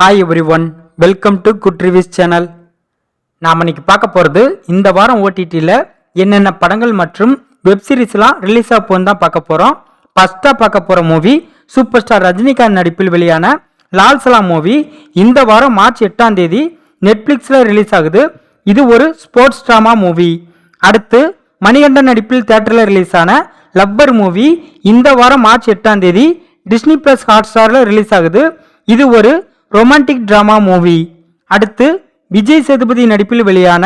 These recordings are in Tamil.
Hi everyone welcome to good reviews channel நாம் இன்னைக்கு பார்க்க போகிறது இந்த வாரம் ஓடிடியில் என்னென்ன படங்கள் மற்றும் வெப்சீரிஸ்லாம் ரிலீஸ் ஆக போகுன்னு தான் பார்க்க போகிறோம் ஃபஸ்ட்டாக பார்க்க போகிற மூவி சூப்பர் ஸ்டார் ரஜினிகாந்த் நடிப்பில் வெளியான லால் சலாம் மூவி இந்த வாரம் மார்ச் எட்டாம் தேதி நெட்ஃப்ளிக்ஸில் ரிலீஸ் ஆகுது. இது ஒரு ஸ்போர்ட்ஸ் ட்ராமா மூவி அடுத்து மணிகண்டன் நடிப்பில் தேட்டரில் ரிலீஸ் ஆன லப்பர் மூவி இந்த வாரம் மார்ச் எட்டாம் தேதி டிஸ்னி ப்ளஸ் ஹாட் ஸ்டாரில் ரிலீஸ் ஆகுது. இது ஒரு ரொமான்டிக் ட்ராமா மூவி அடுத்து விஜய் சேதுபதி நடிப்பில் வெளியான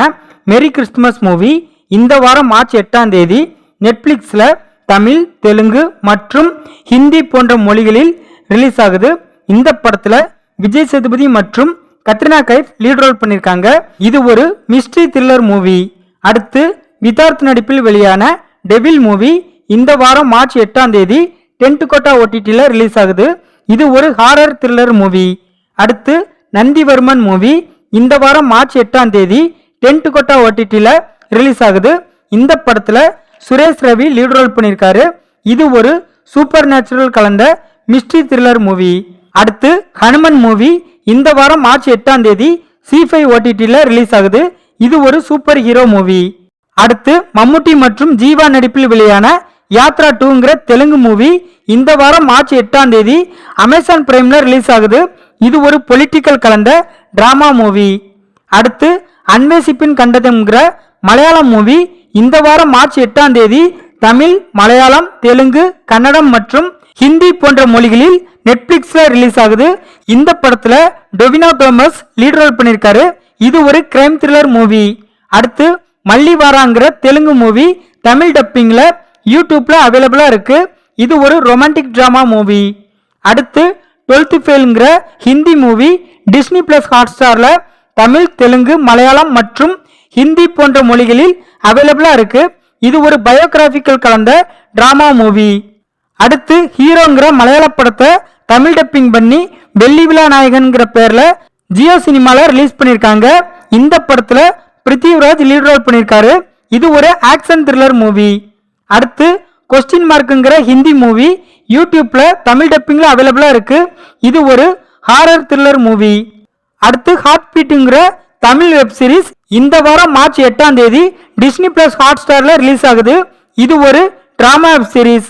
மெரி கிறிஸ்துமஸ் மூவி இந்த வாரம் மார்ச் எட்டாம் தேதி நெட்ஃப்ளிக்ஸில் தமிழ் தெலுங்கு மற்றும் ஹிந்தி போன்ற மொழிகளில் ரிலீஸ் ஆகுது. இந்த படத்தில் விஜய் சேதுபதி மற்றும் கத்ரினா கைஃப் லீட் ரோல் பண்ணியிருக்காங்க. இது ஒரு மிஸ்ட்ரி த்ரில்லர் மூவி அடுத்து விதார்த் நடிப்பில் வெளியான டெவில் மூவி இந்த வாரம் மார்ச் எட்டாம் தேதி டென்ட் கோட்டா ஓடிடியில் ரிலீஸ் ஆகுது. இது ஒரு ஹாரர் த்ரில்லர் மூவி அடுத்து நந்திவர்மன் மூவி. இந்த வாரம் மார்ச் எட்டாம் தேதி டென்ட் கொட்டா ஓடிடியில் ரிலீஸ் ஆகுது. இந்த படத்தில் சுரேஷ் ரவி லீட் ரோல் பண்ணியிருக்காரு இது ஒரு சூப்பர் நேச்சுரல் கலந்த மிஸ்ட்ரி த்ரில்லர் மூவி. அடுத்து ஹனுமன் மூவி. இந்த வாரம் மார்ச் எட்டாம் தேதி சி ஃபைவ் ஓடிடியில் ரிலீஸ் ஆகுது. இது ஒரு சூப்பர் ஹீரோ மூவி. அடுத்து மம்முட்டி மற்றும் ஜீவா நடிப்பில் வெளியான யாத்ரா டூங்கிற தெலுங்கு மூவி. இந்த வாரம் மார்ச் எட்டாம் தேதி அமேசான் பிரைம்ல ரிலீஸ் ஆகுது. இது ஒரு பொலிட்டிக்கல் கலந்த டிராமா மூவி அடுத்து அன்வேசிப்பின் கண்டதம்ங்கிற மலையாளம் மூவி இந்த வாரம் மார்ச் எட்டாம் தேதி தமிழ் மலையாளம் தெலுங்கு கன்னடம் மற்றும் ஹிந்தி போன்ற மொழிகளில் நெட்ஃப்ளிக்ஸில் ரிலீஸ் ஆகுது. இந்த படத்தில் டொவினோ தோமஸ் லீட் ரோல் பண்ணியிருக்காரு. இது ஒரு கிரைம் த்ரில்லர் மூவி அடுத்து மல்லிவாராங்கிற தெலுங்கு மூவி தமிழ் டப்பிங்கில் யூடியூப்பில் அவைலபிளாக இருக்குது இது ஒரு ரொமான்டிக் ட்ராமா மூவி அடுத்து டுவெல்த் ஃபெயிலுங்கிற ஹிந்தி மூவி டிஸ்னி பிளஸ் ஹாட்ஸ்டாரில் தமிழ் தெலுங்கு மலையாளம் மற்றும் ஹிந்தி போன்ற மொழிகளில் அவைலபிளாக இருக்கு. இது ஒரு பயோகிராபிக்கல் கலந்த ட்ராமா மூவி அடுத்து ஹீரோங்கிற மலையாள படத்தை தமிழ் டப்பிங் பண்ணி வெள்ளி விழா நாயகன்கிற பேரில் ஜியோ சினிமாவில் ரிலீஸ் பண்ணியிருக்காங்க. இந்த படத்தில் பிருத்திவிராஜ் லீட் ரோல் பண்ணியிருக்காரு. இது ஒரு ஆக்ஷன் த்ரில்லர் மூவி அடுத்து கொஸ்டின் மார்க்குங்கிற ஹிந்தி மூவி யூடியூப்பில் தமிழ் டப்பிங்கில் அவைலபிளாக இருக்குது இது ஒரு ஹாரர் த்ரில்லர் மூவி அடுத்து ஹாட் பீட்டுங்கிற தமிழ் வெப் சீரிஸ் இந்த வாரம் மார்ச் எட்டாம் தேதி டிஸ்னி பிளஸ் ஹாட் ஸ்டாரில் ரிலீஸ் ஆகுது. இது ஒரு ட்ராமா வெப் சீரிஸ்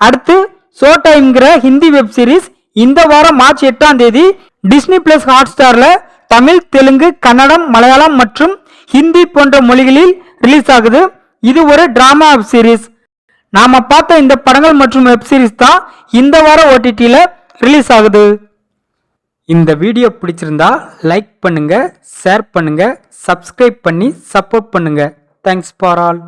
அடுத்து ஷோ டைம்ங்கிற ஹிந்தி வெப் சீரிஸ் இந்த வாரம் மார்ச் எட்டாம் தேதி டிஸ்னி பிளஸ் ஹாட் ஸ்டாரில் தமிழ் தெலுங்கு கன்னடம் மலையாளம் மற்றும் ஹிந்தி போன்ற மொழிகளில் ரிலீஸ் ஆகுது. இது ஒரு ட்ராமா வெப் சீரிஸ் நாம பார்த்த இந்த படங்கள் மற்றும் வெப்சீரிஸ் தான் இந்த வாரம் ஓடிடியில் ரிலீஸ் ஆகுது. இந்த வீடியோ பிடிச்சிருந்தா லைக் பண்ணுங்க ஷேர் பண்ணுங்க சப்ஸ்கிரைப் பண்ணி சப்போர்ட் பண்ணுங்க. Thanks for all